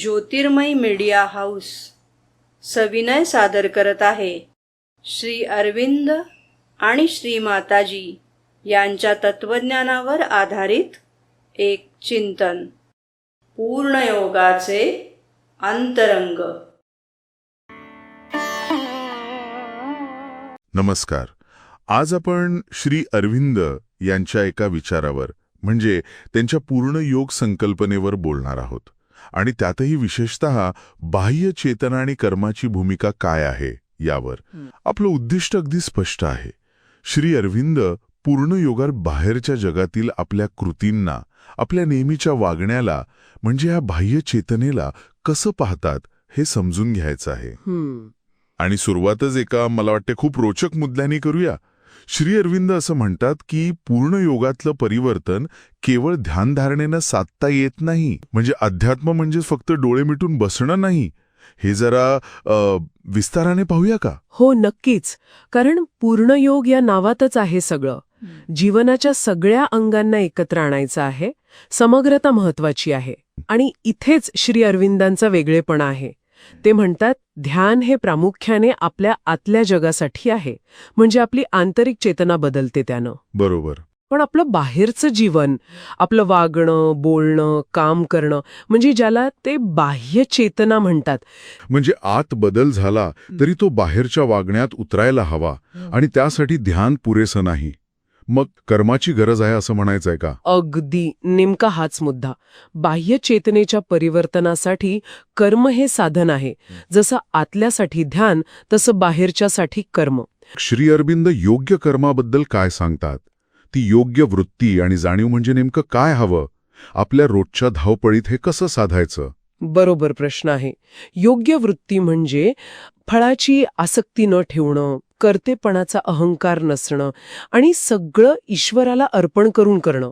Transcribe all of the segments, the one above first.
ज्योतिर्मय media house सविनय सादर करत आहे. श्री अरविंद आणि श्री माताजी यांच्या तत्वज्ञानावर आधारित एक चिंतन. पूर्णयोगाचे अंतरंग. नमस्कार. आज आपण श्री अरविंद यांच्या एका विचारावर म्हणजे त्यांच्या पूर्ण योग संकल्पनेवर बोलणार आहोत. आणि त्यातही विशेषत बाह्य चेतना आणि कर्माची भूमिका काय आहे यावर. आपलं उद्दिष्ट अगदी स्पष्ट आहे. श्री अरविंद पूर्ण योगात बाहेरच्या जगातील आपल्या कृतींना आपल्या नेहमीच्या वागण्याला म्हणजे या बाह्य चेतनेला कसं पाहतात हे समजून घ्यायचं आहे. आणि सुरुवातच एका मला वाटते खूप रोचक मुद्द्याने करूया. श्री अरविंद असं म्हणतात की पूर्ण योगातलं परिवर्तन केवळ ध्यानधारणेनं साधता येत नाही. म्हणजे अध्यात्म म्हणजे फक्त डोळे मिटून बसणं नाही. हे जरा विस्ताराने पाहूया का? हो नक्कीच. कारण पूर्णयोग या नावातच आहे सगळं. जीवनाच्या सगळ्या अंगांना एकत्र आणायचं आहे. समग्रता महत्वाची आहे. आणि इथेच श्री अरविंदांचा वेगळेपणा आहे. ते म्हणतात ध्यान हे प्रामुख्याने आपल्या आतल्या जगासाठी आहे म्हणजे आपली आंतरिक चेतना बदलते त्यानं. बरोबर. पण आपलं बाहेरचं जीवन आपलं वागणं बोलणं काम करणं म्हणजे ज्याला ते बाह्य चेतना म्हणतात. म्हणजे आत बदल झाला तरी तो बाहेरच्या वागण्यात उतरायला हवा आणि त्यासाठी ध्यान पुरेसं नाही. मग कर्माची गरज आहे असं म्हणायचंय का? अगदी. नेमका हाच मुद्दा. बाह्य चेतनेच्या परिवर्तनासाठी कर्म हे साधन आहे. जसं आतल्यासाठी ध्यान तसं बाहेरच्यासाठी कर्म. श्री अरविंद योग्य कर्माबद्दल काय सांगतात? ती योग्य वृत्ती आणि जाणीव म्हणजे नेमकं काय हवं? आपल्या रोजच्या धावपळीत हे कसं साधायचं? बरोबर प्रश्न आहे. योग्य वृत्ती म्हणजे फळाची आसक्ती न ठेवणं कर्तेपणाचा अहंकार नसणं आणि सगळं ईश्वराला अर्पण करून करणं.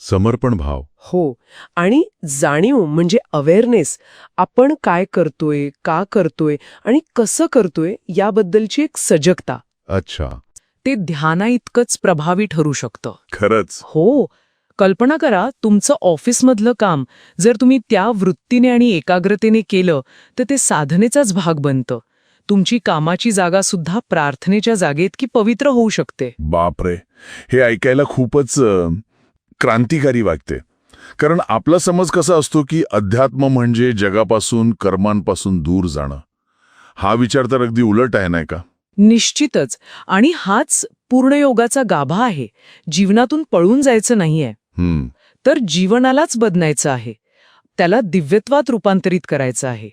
समर्पण भाव. हो आणि जाणीव म्हणजे अवेअरनेस आपण काय करतोय का करतोय आणि कसं करतोय याबद्दलची एक सजगता. अच्छा. ते ध्याना इतकंच प्रभावी ठरू शकतं. खरंच. हो कल्पना करा तुमचं ऑफिसमधलं काम जर तुम्ही त्या वृत्तीने आणि एकाग्रतेने केलं तर ते साधनेचाच भाग बनतं. तुमची कामाची जागा सुद्धा प्रार्थनेच्या जागेत की पवित्र होऊ शकते. बापरे. हे ऐकायला खूपच क्रांतिकारी वाटते. कारण आपला समज कसा असतो की अध्यात्म म्हणजे जगापासून कर्मांपासून दूर जाणं. हा विचार तर अगदी उलट आहे नाही का? निश्चितच. आणि हाच पूर्णयोगाचा गाभा आहे. जीवनातून पळून जायचं नाहीये. तर जीवनालाच बदनायचं आहे. त्याला दिव्यत्वात रूपांतरित करायचं आहे.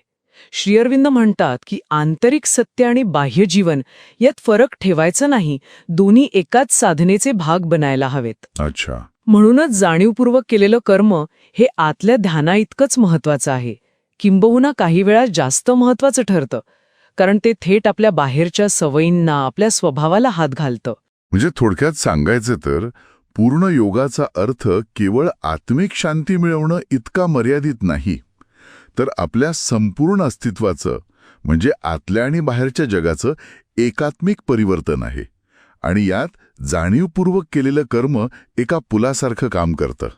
श्री अरविंद म्हणतात की आंतरिक सत्य आणि बाह्य जीवन यात फरक ठेवायचा नाही दोन्ही एकाच साधनेचे भाग बनायला हवेत. अच्छा. म्हणूनच जाणीवपूर्वक केलेलं कर्म हे आतल्या ध्याना इतकंच महत्वाचं आहे. किंबहुना काही वेळा जास्त महत्वाचं ठरतं कारण ते थेट आपल्या बाहेरच्या सवयींना आपल्या स्वभावाला हात घालतं. म्हणजे थोडक्यात सांगायचं तर पूर्ण योगाचा अर्थ केवळ आत्मिक शांती मिळवणं इतका मर्यादित नाही. तर आपल्या संपूर्ण अस्तित्वाचं म्हणजे आतल्या आणि बाहेरच्या जगाचं एकात्मिक परिवर्तन आहे. आणि यात जाणीवपूर्वक केलेलं कर्म एका पुलासारखं काम करतं.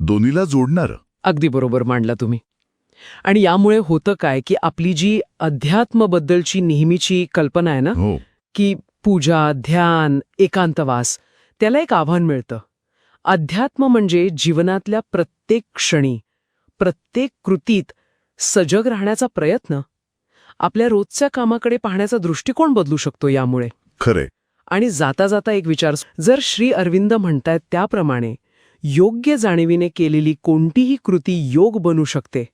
दोन्हीला जोडणारं. अगदी बरोबर मांडला तुम्ही. आणि यामुळे होतं काय की आपली जी अध्यात्मबद्दलची नेहमीची कल्पना आहे ना हो. की पूजा ध्यान एकांतवास त्याला एक आव्हान मिळतं. अध्यात्म म्हणजे जीवनातल्या प्रत्येक क्षणी प्रत्येक कृतीत सजग राहण्याचा प्रयत्न? आपल्या रोजच्या कामाकडे पाहण्याचा दृष्टिकोन बदलू शकतो यामुळे. खरे आणि जाता जाता एक विचार जर श्री अरविंद म्हणतायत त्याप्रमाणे योग्य जाणीवीने केलेली कोणतीही कृती योग बनू शकते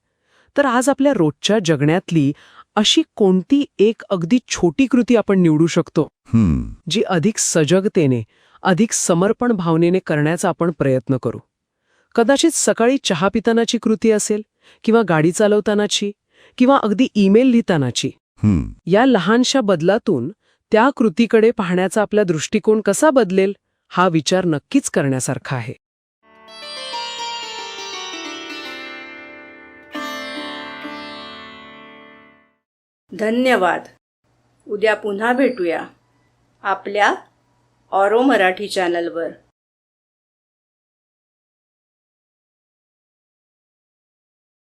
तर आज आपल्या रोजच्या जगण्यातली अशी कोणती एक अगदी छोटी कृती आपण निवडू शकतो? जी अधिक सजगतेने अधिक समर्पण भावनेने करण्याचा आपण प्रयत्न करू. कदाचित सकाळी चहा पितानाची कृती असेल किंवा गाडी चालवतानाची किंवा अगदी ईमेल लिहितानाची. हम्म. या लहानशा बदलातून त्या कृतीकडे पाहण्याचा आपला दृष्टिकोन कसा बदलेल हा विचार नक्कीच करण्यासारखा आहे. धन्यवाद. उद्या पुन्हा भेटूया आपल्या ऑरो मराठी चॅनलवर.